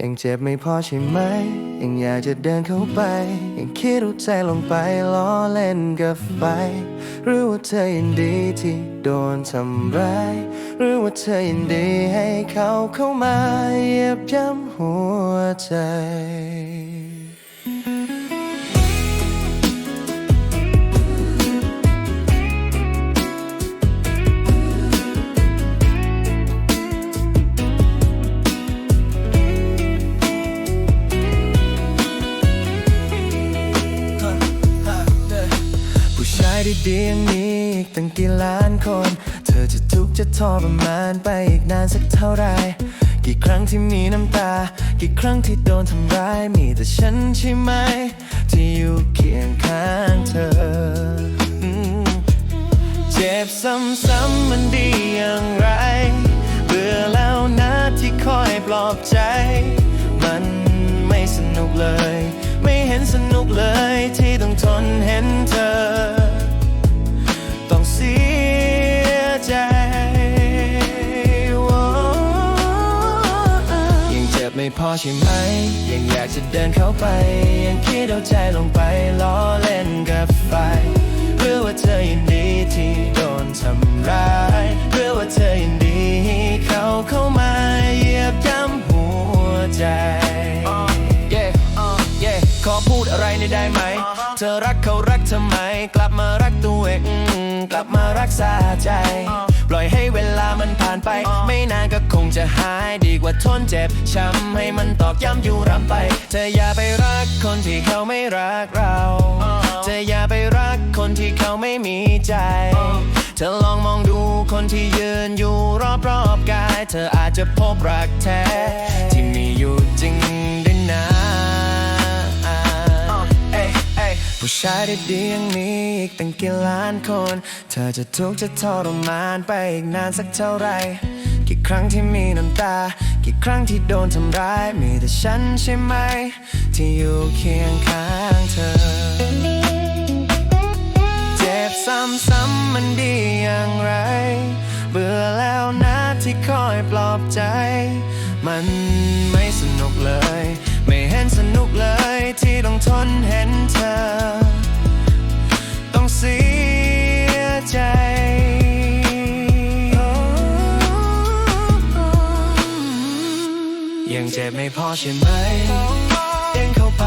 ยังเจ็บไม่พอใช่ไหม ยังอยากจะเดินเข้าไป ยังคิดเอาใจลงไปล้อเล่นกับไฟหรือว่าเธอยินดีที่โดนทำร้าย หรือว่าเธอยินดีให้เขาเข้ามาเหยียบย่ำหัวใจ ดีๆอย่างนี้อีกตั้งกี่ล้านคน เธอจะทุกข์จะทรมานไปอีกนานสักเท่าไหร่กี่ครั้งที่มีน้ำตา กี่ครั้งที่โดนทำร้าย มีแต่ฉันใช่ไหม ที่อยู่เคียงข้าง ใช่ไหม ยังอยากจะเดินเข้าไป ยังคิดเอาใจลงไปล้อเล่นกับไฟหรือว่าเธอยินดีที่โดนทำร้ายหรือว่าเธอยินดีให้เขาเข้ามาเหยียบย่ำหัวใจ yeah, uh, yeah ขอพูดอะไรหน่อยได้ไหม เธอรักเขารักทำไม กลับมารักตัวเองอืมกลับมารักษาใจ ปล่อยให้เวลามันผ่าน ไป ไม่นานก็คงจะหายดีกว่าทนเจ็บช้ำให้มันตอกย้ำอยู่รำไป เธออย่าไปรักคนที่เขาไม่รักเรา เธออย่าไปรักคนที่เขาไม่มีใจ เธอลองมองดูคนที่ยืนอยู่รอบๆกาย เธออาจจะพบรักแท้ ชายดีๆอย่างนี้อีกตั้งกี่ล้านคน เธอจะทุกข์จะทรมานไปอีกนานสักเท่าไหร่ กี่ครั้งที่มีน้ำตา กี่ครั้งที่โดนทำร้าย มีแต่ฉันใช่ไหม ที่อยู่เคียงข้างเธอ เจ็บซ้ำๆมันดีอย่างไร เบื่อแล้วนะที่คอยปลอบใจ มันไม่สนุกเลย ไม่เห็นสนุกเลยที่ต้องทนเห็น ยังเจ็บไม่พอใช่ไหมเดินเข้าไป